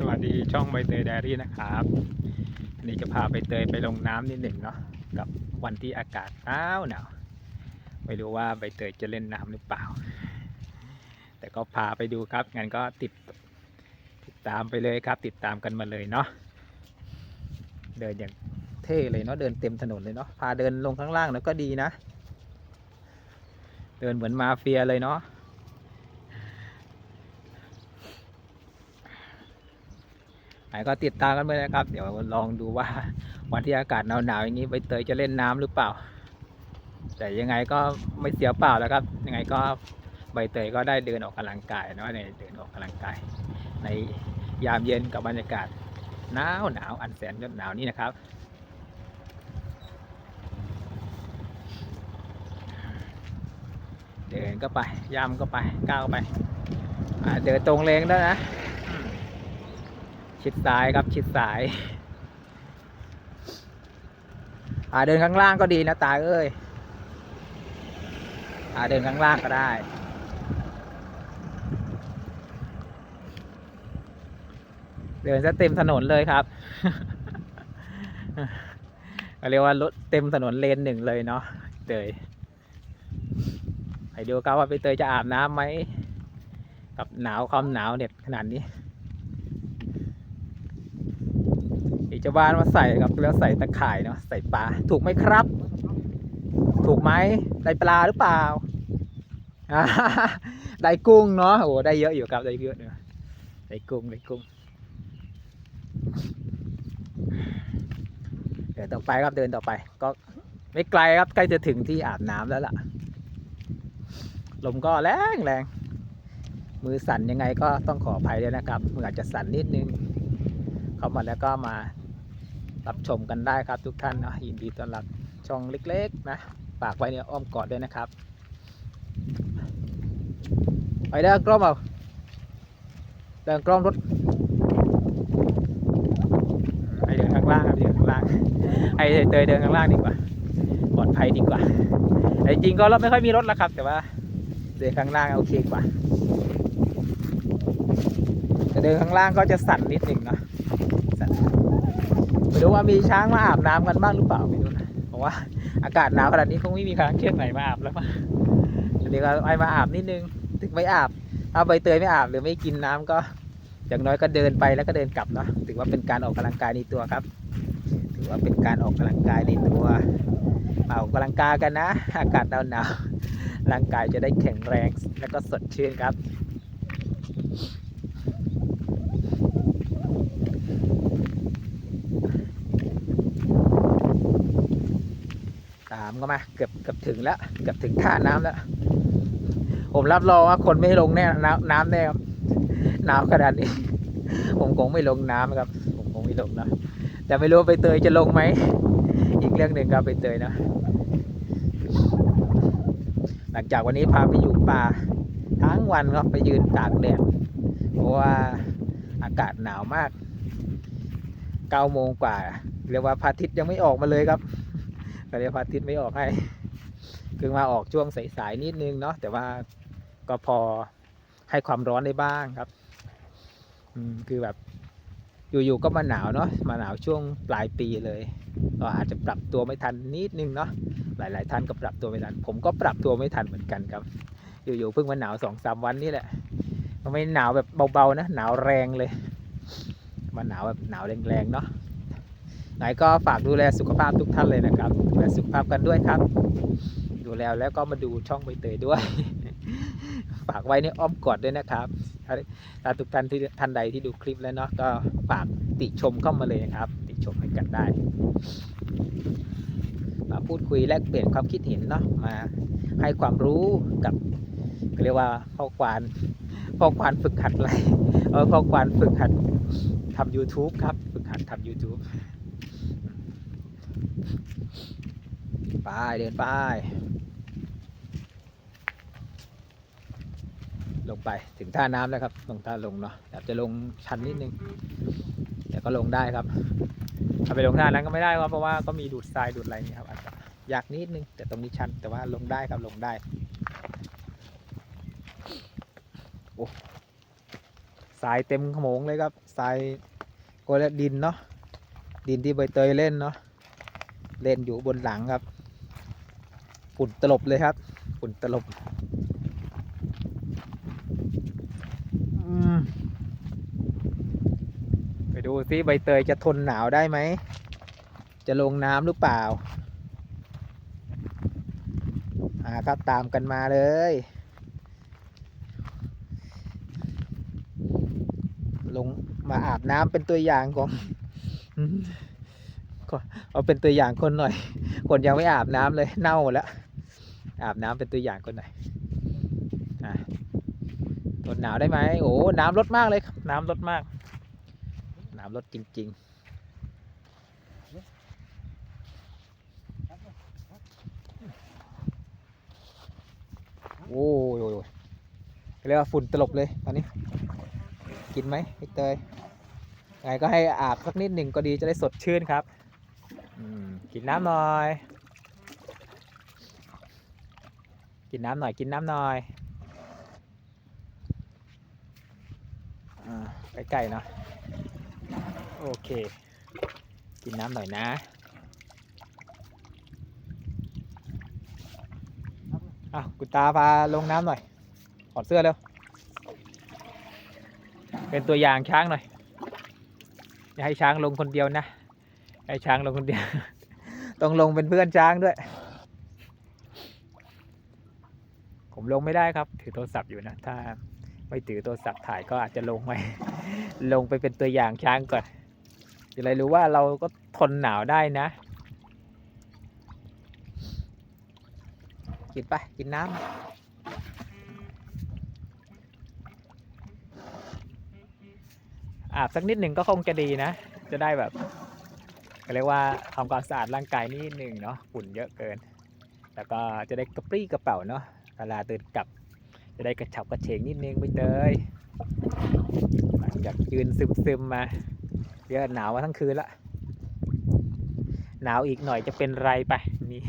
สวัสดีช่องใบเตยไดอารี่นะครับวันนี้จะพาใบเตยไปลงน้ำนิดหนึ่งเนาะกับวันที่อากาศหนาวหนาวไม่รู้ว่าใบเตยจะเล่นน้ำหรือเปล่า แต่ก็พาไปดูครับงั้นก็ติดติดตามไปเลยครับ ติดตามกันมาเลยเนาะเดินอย่างเท่เลยเนาะเดินเต็มถนนเลยเนาะพาเดินลงข้างล่างแล้วก็ดีนะ เดินเหมือนมาเฟียเลยเนาะ ไหนก็ติดตามกันไปนะครับ เดี๋ยวลองดูว่าวันที่อากาศหนาวๆอย่างนี้ใบเตยจะเล่นน้ำหรือเปล่า แต่ยังไงก็ไม่เสียเปล่าแล้วครับ ยังไงก็ใบเตยก็ได้เดินออกกำลังกายนะในเดินออกกำลังกาย ในยามเย็นกับบรรยากาศหนาวหนาวอันแสนยอดหนาวนี้นะครับเดินก็ไปย่ำก็ไปก้าวไปเดินตรงเลงได้นะ ชิดซ้ายครับชิดซ้ายอ่าเดินข้างล่างก็ดีนะตาเอ้ยอ่าเดินข้างล่างก็ได้เดินจะเต็มถนนเลยครับเรียกว่ารถเต็มถนนเลนหนึ่งเลยเนาะเตยไปดูครับว่าไปเตยจะอาบน้ำไหมกับหนาวความหนาวเนี่ยขนาดนี้ อีกเจ้าบ้านมาใส่ครับแล้วใส่ตะข่ายเนาะใส่ปลาถูกไหมครับ ถูกไหมได้ปลาหรือเปล่าได้กุ้งเนาะโอ้ได้เยอะอยู่ครับได้เยอะเนาะได้กุ้งได้กุ้งเดินต่อไปครับเดินต่อไป ก็ไม่ไกลครับใกล้จะถึงที่อาบน้ำแล้วล่ะ ลมก็แรงแรงมือสั่นยังไงก็ต้องขออภัยด้วยนะครับมืออาจจะสั่นนิดนึงเข้ามาแล้วก็มา รับชมกันได้ครับทุกท่านนะยินดีต้อนรับช่องเล็กๆนะฝากไว้ในอ้อมกอดด้วยนะครับ ไปเดินกล้องเอาเดินกล้องรถไปเดินข้างล่างครับเดินข้างล่างไอเตยเดินข้างล่างดีกว่าปลอดภัยดีกว่าแต่จริงๆก็รถไม่ค่อยมีรถแล้วครับ แต่ว่าเดินข้างล่างโอเคกว่าแต่เดินข้างล่างก็จะสั่นนิดหนึ่งเนาะ ไม่รู้ว่ามีช้างมาอาบน้ำกันบ้างหรือเปล่าไม่รู้นะเพราะว่าอากาศหนาวขนาดนี้คงไม่มีช้างเชือกไหนมาอาบแล้วมั้งเดี๋ยวก็ไอมาอาบนิดนึงถึงไม่อาบเอาใบเตยไม่อาบหรือไม่กินน้ำก็ อย่างน้อยก็เดินไปแล้วก็เดินกลับเนาะถือว่าเป็นการออกกำลังกายในตัวครับ ถือว่าเป็นการออกกำลังกายในตัวมาออกกำลังกายกันนะ อากาศหนาวหนาวร่างกายจะได้แข็งแรงแล้วก็สดชื่นครับามก็มาเกือบเกือบถึงแล้วเกือบถึงท่าน้ำแล้ว ผมรับรองว่าคนไม่ลงแน่น้ำน้ำแน่ครับหนาวขนาดนี้ ผมคงไม่ลงน้ำครับ ผมคงไม่ลงนะแต่ไม่รู้ว่าใบเตยจะลงไหมอีกเรื่องหนึ่งครับใบเตยนะ หลังจากวันนี้พาไปอยู่ป่าทั้งวันครับไปยืนตากแดดเพราะว่าอากาศหนาวมากเก้าโมงกว่าเรียกว่าพระอาทิตย์ยังไม่ออกมาเลยครับ ก็เรียพาทิตไม่ออกให้คือมาออกช่วงสายๆนิดนึงเนาะแต่ว่าก็พอให้ความร้อนได้บ้างครับอืมคือแบบอยู่ๆก็มาหนาวเนาะมาหนาวช่วงปลายปีเลยก็อาจจะปรับตัวไม่ทันนิดนึงเนาะหลาย ๆ ท่านก็ปรับตัวไม่ทัน ผมก็ปรับตัวไม่ทันเหมือนกันครับ อยู่ๆเพิ่งมาหนาวสองสามวันนี่แหละมันไม่หนาวแบบเบาๆนะหนาวแรงเลย มาหนาวแบบหนาวแรงๆเนาะ ไหนก็ฝากดูแลสุขภาพทุกท่านเลยนะครับดูแลสุขภาพกันด้วยครับ ดูแลแล้วก็มาดูช่องใบเตยด้วย ฝากไว้ในอ้อมกอดด้วยนะครับถ้าทุกท่านที่ท่านใดที่ดูคลิปแล้วเนาะก็ฝากติชมเข้ามาเลยนะครับ ติชมให้กันได้ มาพูดคุยแลกเปลี่ยนความคิดเห็นเนาะมาให้ความรู้กับเรียกว่าพ่อควานพ่อควานฝึกหัดอะไรเออพ่อควานฝึกหัดทำ YouTube ครับ ฝึกหัดทำ YouTube ไปเดินไป ลงไปถึงท่าน้ำแล้วครับลงท่าลงเนาะแบบจะลงชันนิดนึงแต่ก็ลงได้ครับถ้าไปลงท่านั้นก็ไม่ได้ครับเพราะว่าก็มีดูดทรายดูดอะไรนี่ครับอาจจะยากนิดนึง แต่ตรงนี้ชันแต่ว่าลงได้ครับลงได้โอ้ทรายเต็มขโมงเลยครับทรายก็และดินเนาะดินที่ใบเตยเล่นเนาะเล่นอยู่บนหลังครับ ฝุ่นตลบเลยครับ ฝุ่นตลบไปดูซิใบเตยจะทนหนาวได้ไหม จะลงน้ำหรือเปล่าอ่าครับตามกันมาเลยลงมาอาบน้ำเป็นตัวอย่างของอืมก็เอาเป็นตัวอย่างคนหน่อย คนยังไม่อาบน้ำเลยเน่าหมดแล้ว อาบน้ำเป็นตัวอย่างคนหน่อยอะทนหนาวได้ไหมโอ้น้ำลดมากเลยครับน้ำลดมาก น้ำลดจริงๆโอ้ยโอ้ยโอ้ยเรียกว่าฝุ่นตลบเลยตอนนี้ กินไหมพี่เตยไงก็ให้อาบสักนิดหนึ่งก็ดีจะได้สดชื่นครับอืมกินน้ำหน่อย กินน้ำหน่อยกินน้ำหน่อยอ่าใกล้ๆเนาะโอเค กินน้ำหน่อยนะอะคุณตาพาลงน้ำหน่อยถอดเสื้อเร็วเป็นตัวอย่างช้างหน่อยอย่าให้ช้างลงคนเดียวนะให้ช้างลงคนเดียว ต้องลงเป็นเพื่อนช้างด้วย ผมลงไม่ได้ครับ ถือโทรศัพท์อยู่นะ ถ้าไม่ถือโทรศัพท์ถ่ายก็อาจจะลงไปลงไปเป็นตัวอย่างช้างก่อนจะได้รู้ว่าเราก็ทนหนาวได้นะ กินไปกินน้ำอาบสักนิดหนึ่งก็คงจะดีนะ จะได้แบบเรียกว่าทำความสะอาดร่างกายนิดหนึ่งเนาะฝุ่นเยอะเกิน แล้วก็จะได้กระปรี้กระเป๋าเนาะ เวลาตื่นกลับ จะได้กระฉับกระเฉงนิดนึงไปเตยหลังจากยืนซึมซึมๆมาเยอะหนาวมาทั้งคืนละหนาวอีกหน่อยจะเป็นไรไปนี่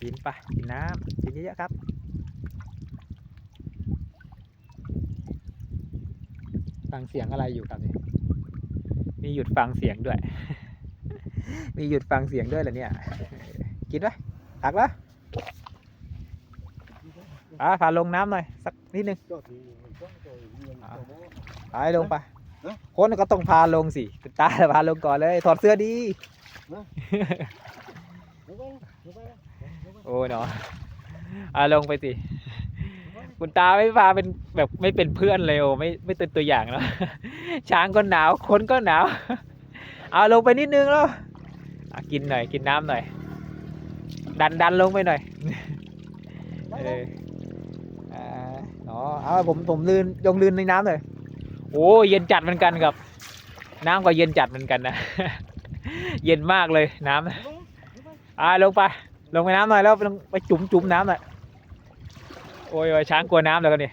กินไปกินน้ำกินเยอะๆครับฟังเสียงอะไรอยู่ครับนี่มีหยุดฟังเสียงด้วย มีหยุดฟังเสียงด้วยเหรอเนี่ย กินไหมตักแล้วอ่าพาลงน้ำหน่อย สักนิดนึงไปลงไปเอ๊ะคนก็ต้องพาลงสิคุณตาพาลงก่อนเลย ถอดเสื้อดี โอ้ยเนาะอ่าลงไปสิคุณตาไม่พาเป็นแบบไม่เป็นเพื่อนเลยโอไม่ไม่เป็นตัวอย่างแล้วช้างก็หนาวคนก็หนาว เอาลงไปนิดนึงแล้วอะ กินหน่อยกินน้ำหน่อย ดันดันลงไปหน่อยเอออ่าเอาผมผมลืนยงลืนในน้ำเลยโอ้เย็นจัดเหมือนกันครับ น้ำก็เย็นจัดเหมือนกันนะเย็นมากเลยน้ำอ่าลงไป ลงไปน้ำหน่อยแล้วไปจุ่มจุ่มน้ำหน่อยโอ้ยช้างกลัวน้ำแล้วกันนี่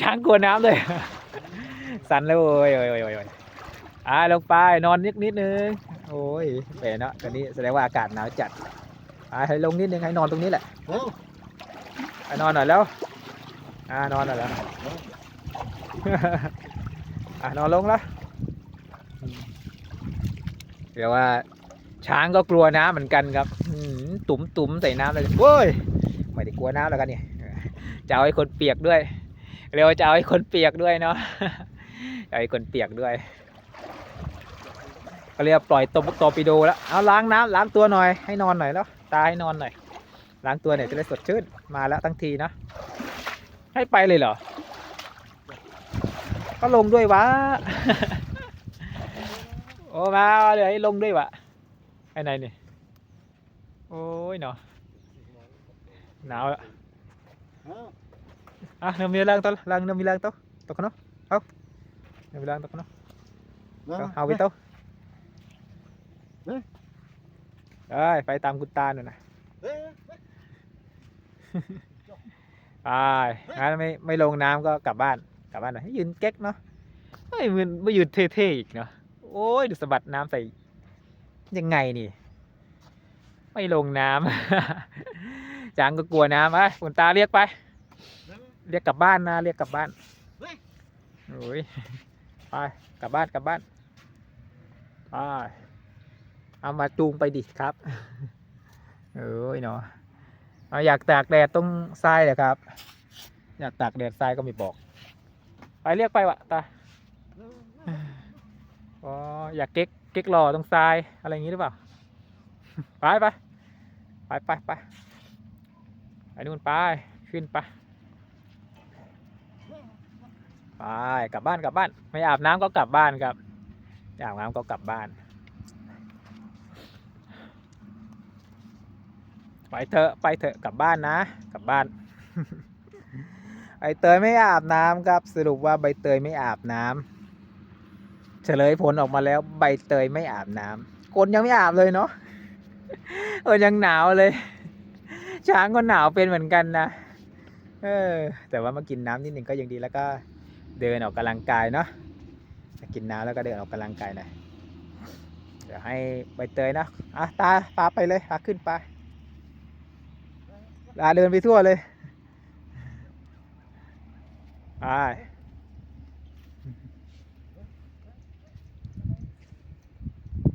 ช้างกลัวน้ำเลยสั่นแล้วโอ้ยโอ้ยโอ้ยโอ้ยอ่าลงไปนอนนิดนิดนึง โอ้ยแปลเนาะตอนนี้แสดงว่าอากาศหนาวจัดอ่าให้ลงนิดนึงให้นอนตรงนี้แหละให้นอนหน่อยแล้วอ่านอนหน่อยแล้ว อ่านอนลงแล้วอืมเดี๋ยวว่า ช้างก็กลัวน้ำเหมือนกันครับอืมตุ่มตุ่มใส่น้ำเลยโว้ยไม่ได้กลัวน้ำแล้วกันเนี่ยจะเอาให้คนเปียกด้วย เรียกว่าจะเอาให้คนเปียกด้วยเนาะจะเอาให้คนเปียกด้วย ก็เรียกปล่อยตบตอร์ปิโดแล้วเอาล้างน้ำล้างตัวหน่อยให้นอนหน่อยแล้ว ตาให้นอนหน่อย ล้างตัวเนี่ยจะได้สดชื่นมาแล้วทั้งทีนะให้ไปเลยเหรอ ก็ลงด้วยวะโอ้มาเดี๋ยวให้ลงด้วยวะไอ้ไหนนี่โอ้ยเนาะหนาวล้วอะเนื้อมีล้างตัวล้างเนื้อมีล้างตัวตกันเนาะเอาเนื้อมีล้างตัวกันเนาะเอาเอาไปตัว เอ้ยไปตามคุณตาหน่อยนะไปงั้นไม่ไม่ลงน้ำก็กลับบ้าน กลับบ้านหน่อยให้ยืนเก๊กเนาะเฮ้ยมันไม่ยืนเท่ๆอีกเนาะโอ้ยดูสะบัดน้ำใส่ ยังไงนี่ ไม่ลงน้ำจางก็กลัวน้ำไปคุณตาเรียกไป เรียกกลับบ้านนะเรียกกลับบ้านโอ้ยไปกลับบ้านกลับบ้านไป เอามาจูงไปดิครับ เอ้ยเนาะเอาอยากตากแดดตรงทรายเหรอครับ อยากตากแดดทรายก็ไม่บอก ไปเรียกไปวะตาอ๋ออยากเก๊กเก๊กหล่อตรงทรายอะไรอย่างงี้หรือเปล่า ไปไปไปไปไปไปนู่นไปขึ้นไปไปกลับบ้านกลับบ้าน ไม่อาบน้ำก็กลับบ้านครับไม่อาบน้ำก็กลับบ้าน ไปเถอะไปเถอะกลับบ้านนะ กลับบ้านใบเตยไม่อาบน้ำครับ สรุปว่าใบเตยไม่อาบน้ำเฉลยผลออกมาแล้ว ใบเตยไม่อาบน้ำคนยังไม่อาบเลยเนาะเออยังหนาวเลย ช้างก็หนาวเป็นเหมือนกันนะเออ แต่ว่ามากินน้ำนิดหนึ่งก็ยังดีแล้วก็เดินออกกำลังกายเนาะกินน้ำแล้วก็เดินออกกำลังกายหน่อยเดี๋ยวให้ใบเตยนะอะตาพาไปเลยพาขึ้นไป ลาเดินไปทั่วเลยไป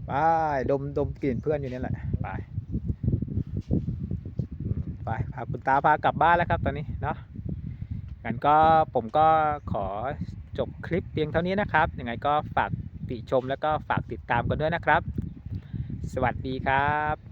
ไปดมดมกลิ่นเพื่อนอยู่นี่แหละ ไป ไป พาคุณตาพากลับบ้านแล้วครับตอนนี้เนาะงั้นก็ผมก็ขอจบคลิปเพียงเท่านี้นะครับ ยังไงก็ฝากติชมแล้วก็ฝากติดตามกันด้วยนะครับ สวัสดีครับ